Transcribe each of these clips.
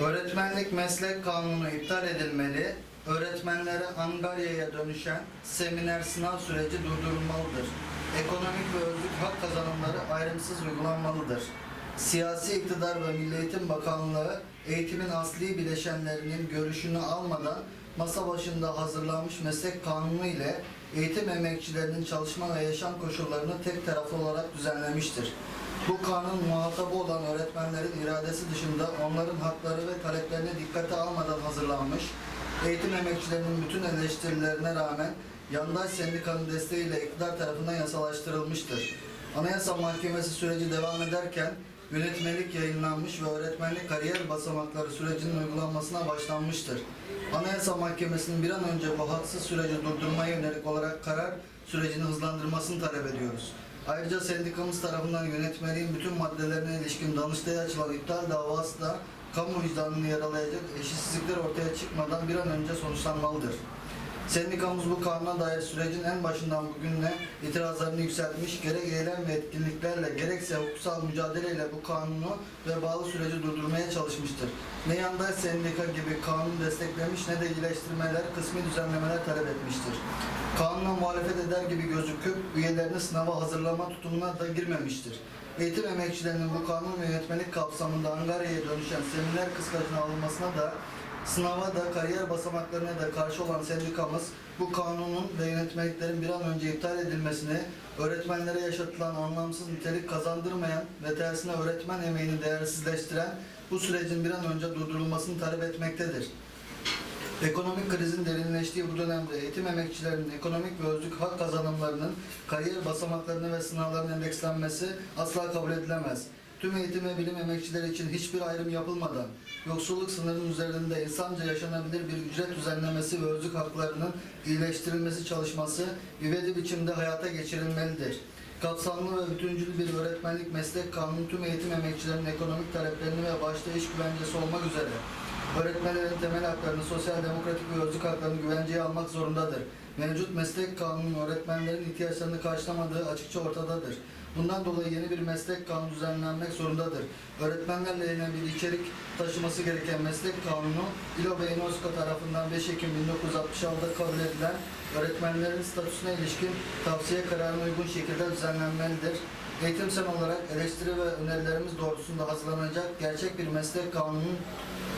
Öğretmenlik meslek kanunu iptal edilmeli. Öğretmenlere Angarya'ya dönüşen seminer sınav süreci durdurulmalıdır. Ekonomik ve özlük hak kazanımları ayrımsız uygulanmalıdır. Siyasi iktidar ve Milli Eğitim Bakanlığı eğitimin asli bileşenlerinin görüşünü almadan masa başında hazırlanmış meslek kanunu ile eğitim emekçilerinin çalışma ve yaşam koşullarını tek taraflı olarak düzenlemiştir. Bu kanun muhatabı olan öğretmenlerin iradesi dışında onların hakları ve taleplerini dikkate almadan hazırlanmış, eğitim emekçilerinin bütün eleştirilerine rağmen yandaş sendikanın desteğiyle iktidar tarafından yasalaştırılmıştır. Anayasa Mahkemesi süreci devam ederken yönetmelik yayınlanmış ve öğretmenlik kariyer basamakları sürecinin uygulanmasına başlanmıştır. Anayasa Mahkemesi'nin bir an önce bu haksız süreci durdurmaya yönelik olarak karar sürecini hızlandırmasını talep ediyoruz. Ayrıca sendikamız tarafından yönetmeliğin bütün maddelerine ilişkin Danıştay'a açılan iptal davası da kamu vicdanını yaralayacak eşitsizlikler ortaya çıkmadan bir an önce sonuçlanmalıdır. Sendikamız bu kanuna dair sürecin en başından bugüne itirazlarını yükseltmiş, gerek eylem ve etkinliklerle gerekse hukuksal mücadeleyle bu kanunu ve bağlı süreci durdurmaya çalışmıştır. Ne yandaş sendika gibi kanunu desteklemiş ne de iyileştirmeler, kısmi düzenlemeler talep etmiştir. Kanuna muhalefet eder gibi gözüküp üyelerini sınava hazırlama tutumuna da girmemiştir. Eğitim emekçilerinin bu kanun ve yönetmelik kapsamında Angarya'ya dönüşen seminer kıskacına alınmasına da Sınava da kariyer basamaklarına da karşı olan sendikamız bu kanunun ve yönetmeliklerin bir an önce iptal edilmesini, öğretmenlere yaşatılan anlamsız nitelik kazandırmayan ve tersine öğretmen emeğini değersizleştiren bu sürecin bir an önce durdurulmasını talep etmektedir. Ekonomik krizin derinleştiği bu dönemde eğitim emekçilerinin ekonomik ve özlük hak kazanımlarının kariyer basamaklarına ve sınavlarına endekslenmesi asla kabul edilemez. Tüm eğitim ve bilim emekçileri için hiçbir ayrım yapılmadan yoksulluk sınırının üzerinde insanca yaşanabilir bir ücret düzenlemesi ve özlük haklarının iyileştirilmesi çalışması ivedi biçimde hayata geçirilmelidir. Kapsamlı ve bütüncül bir öğretmenlik meslek kanunu tüm eğitim emekçilerinin ekonomik taleplerini ve başta iş güvencesi olmak üzere öğretmenlerin temel haklarını, sosyal demokratik ve özlük haklarını güvenceye almak zorundadır. Mevcut meslek kanunun öğretmenlerin ihtiyaçlarını karşılamadığı açıkça ortadadır. Bundan dolayı yeni bir meslek kanunu düzenlenmek zorundadır. Öğretmenlerle ilgili bir içerik taşıması gereken meslek kanunu İLO ve UNESCO tarafından 5 Ekim 1966'da kabul edilen öğretmenlerin statüsüne ilişkin tavsiye kararına uygun şekilde düzenlenmelidir. Eğitimsel olarak eleştiri ve önerilerimiz doğrultusunda hazırlanacak gerçek bir meslek kanunun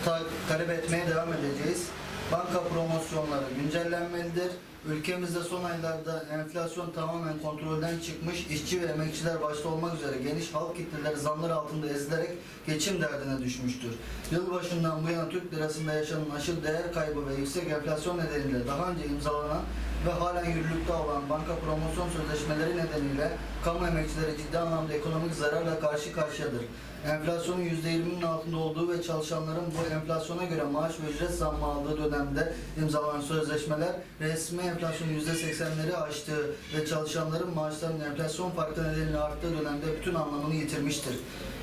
ta- talep etmeye devam edeceğiz. Banka promosyonları güncellenmelidir. Ülkemizde son aylarda enflasyon tamamen kontrolden çıkmış, işçi ve emekçiler başta olmak üzere geniş halk kitleleri zamlar altında ezilerek geçim derdine düşmüştür. Yılbaşından bu yana Türk lirasında yaşanan aşırı değer kaybı ve yüksek enflasyon nedeniyle daha önce imzalanan ve halen yürürlükte olan banka promosyon sözleşmeleri nedeniyle kamu emekçileri ciddi anlamda ekonomik zararla karşı karşıyadır. Enflasyonun %20'nin altında olduğu ve çalışanların bu enflasyona göre maaş ve ücret zammı aldığı dönemde imzalanan sözleşmeler resmi enflasyonun %80'leri aştığı ve çalışanların maaşlarının enflasyon farkı nedeniyle arttığı dönemde bütün anlamını yitirmiştir.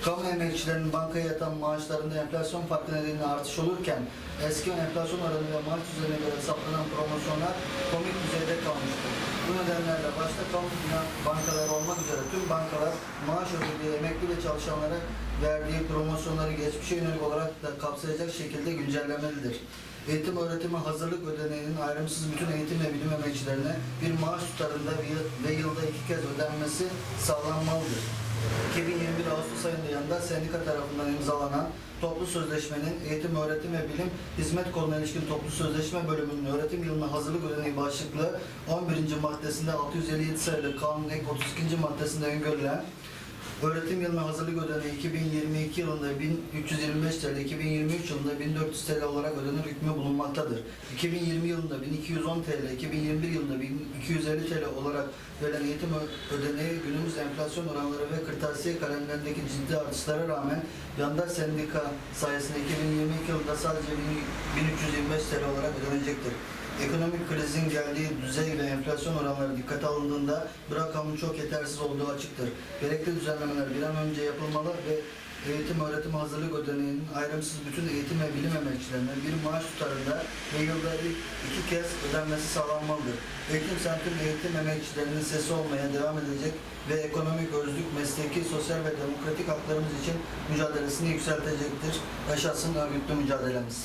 Kamu emekçilerinin bankaya yatan maaşlarında enflasyon farkı nedeniyle artış olurken eski enflasyon oranı ve maaş düzenine göre hesaplanan promosyonlar komik düzeyde kalmıştır. Bu nedenlerle başta kamu finan bankaları olmak üzere tüm bankalar maaş ödediği emekli ve çalışanlara verdiği promosyonları geçmişe yönelik olarak da kapsayacak şekilde güncellemelidir. Eğitim öğretimi hazırlık ödeneğinin ayrımsız bütün eğitim ve bilim emekçilerine bir maaş tutarında ve yılda iki kez ödenmesi sağlanmalıdır. 2021 Ağustos ayında yanında sendika tarafından imzalanan toplu sözleşmenin eğitim, öğretim ve bilim hizmet koluna ilişkin toplu sözleşme bölümünün öğretim yılına hazırlık ödeneği başlıklı 11. maddesinde 657 sayılı kanun ek 32. maddesinde öngörülen Öğretim yılına hazırlık ödeneği 2022 yılında 1325 TL, 2023 yılında 1400 TL olarak ödenir hükmü bulunmaktadır. 2020 yılında 1210 TL, 2021 yılında 1250 TL olarak verilen eğitim ödeneği günümüz enflasyon oranları ve kırtasiye kalemlerindeki ciddi artışlara rağmen yandaş sendika sayesinde 2022 yılında sadece 1325 TL olarak ödenecektir. Ekonomik krizin geldiği düzey ve enflasyon oranları dikkate alındığında bu rakamın çok yetersiz olduğu açıktır. Gerekli düzenlemeler bir an önce yapılmalı ve eğitim öğretim hazırlık ödeneğinin ayrımsız bütün eğitim ve bilim emekçilerine bir maaş tutarında ve yılda iki kez ödenmesi sağlanmalıdır. Eğitim Sentrum eğitim emekçilerinin sesi olmaya devam edecek ve ekonomik özlük, mesleki, sosyal ve demokratik haklarımız için mücadelesini yükseltecektir. Yaşasın örgütlü mücadelemiz.